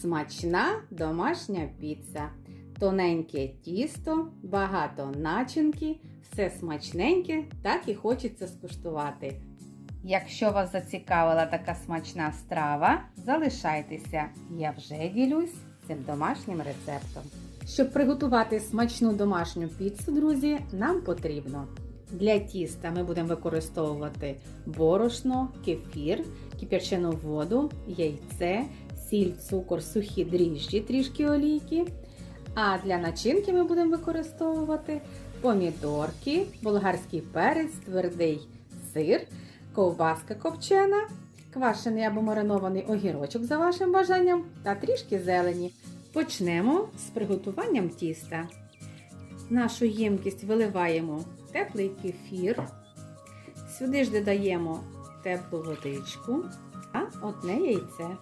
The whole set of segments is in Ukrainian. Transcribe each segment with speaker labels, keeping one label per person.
Speaker 1: Смачна домашня піца. Тоненьке тісто, багато начинки, все смачненьке, так і хочеться скуштувати. Якщо вас зацікавила така смачна страва, залишайтеся. Я вже ділюсь цим домашнім рецептом. Щоб приготувати смачну домашню піцу, друзі, нам потрібно для тіста ми будемо використовувати борошно, кефір, кип'ячену воду, яйце, сіль, цукор, сухі дріжджі, трішки олійки. А для начинки ми будемо використовувати помідорки, болгарський перець, твердий сир, ковбаска копчена, квашений або маринований огірочок за вашим бажанням та трішки зелені. Почнемо з приготуванням тіста. Нашу ємкість виливаємо теплий кефір. Сюди ж додаємо теплу водичку та одне яйце.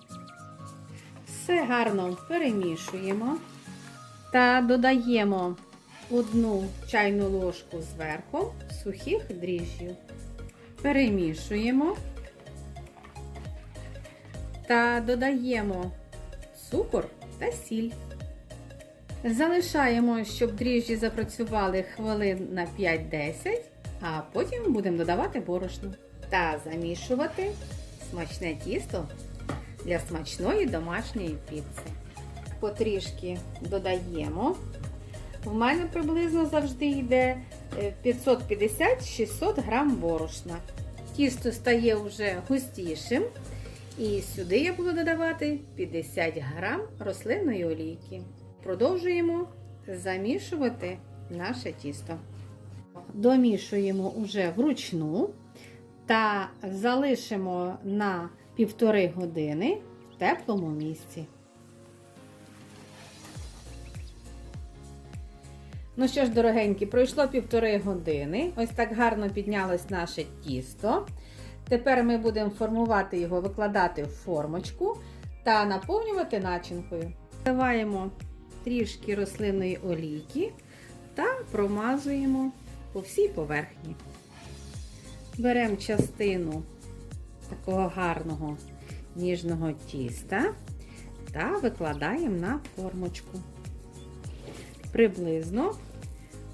Speaker 1: Все гарно перемішуємо та додаємо одну чайну ложку зверху сухих дріжджів. Перемішуємо та додаємо цукор та сіль. Залишаємо, щоб дріжджі запрацювали хвилин на 5-10, а потім будемо додавати борошно та замішувати смачне тісто для смачної домашньої піци. Потрішки додаємо. В мене приблизно завжди йде 550-600 грам борошна. Тісто стає вже густішим. І сюди я буду додавати 50 грам рослинної олійки. Продовжуємо замішувати наше тісто. Домішуємо уже вручну та залишимо на півтори години в теплому місці. Ну що ж, дорогенькі, пройшло півтори години. Ось так гарно піднялось наше тісто. Тепер ми будемо формувати його, викладати в формочку та наповнювати начинкою. Вливаємо трішки рослинної олійки та промазуємо по всій поверхні. Беремо частину такого гарного ніжного тіста та викладаємо на формочку. Приблизно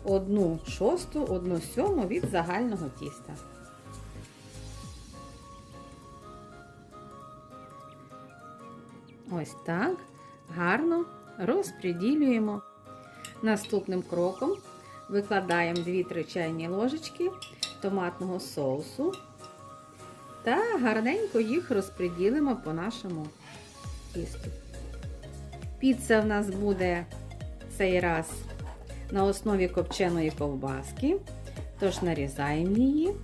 Speaker 1: 1 шосту, 1 сьому від загального тіста. Ось так гарно розподілюємо. Наступним кроком викладаємо 2-3 чайні ложечки томатного соусу та гарненько їх розподілимо по нашому тісту. Піца в нас буде цей раз на основі копченої ковбаски, тож нарізаємо її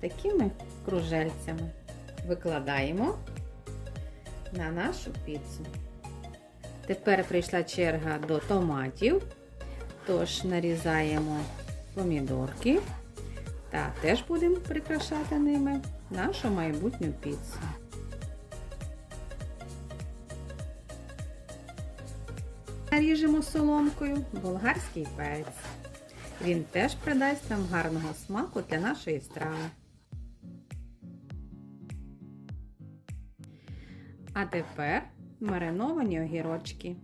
Speaker 1: такими кружельцями. Викладаємо на нашу піцу. Тепер прийшла черга до томатів, тож нарізаємо помідорки та теж будемо прикрашати ними нашу майбутню піцу. Наріжемо соломкою болгарський перець. Він теж придасть нам гарного смаку для нашої страви. А тепер мариновані огірочки.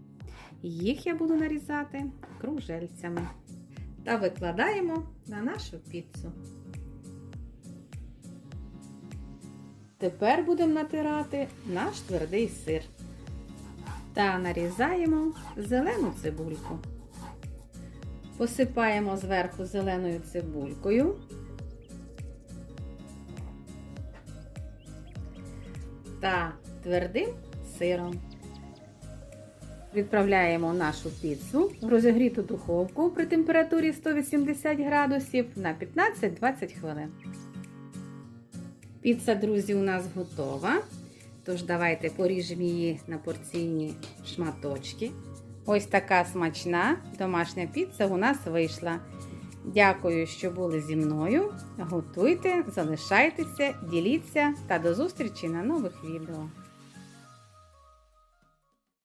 Speaker 1: Їх я буду нарізати кружельцями та викладаємо на нашу піцу. Тепер будемо натирати наш твердий сир та нарізаємо зелену цибульку. Посипаємо зверху зеленою цибулькою. Та твердим сиром. Відправляємо нашу піцу в розігріту духовку при температурі 180 градусів на 15-20 хвилин. Піца, друзі, у нас готова. Тож давайте поріжемо її на порційні шматочки. Ось така смачна домашня піца у нас вийшла. Дякую, що були зі мною. Готуйте, залишайтеся, діліться та до зустрічі на нових відео.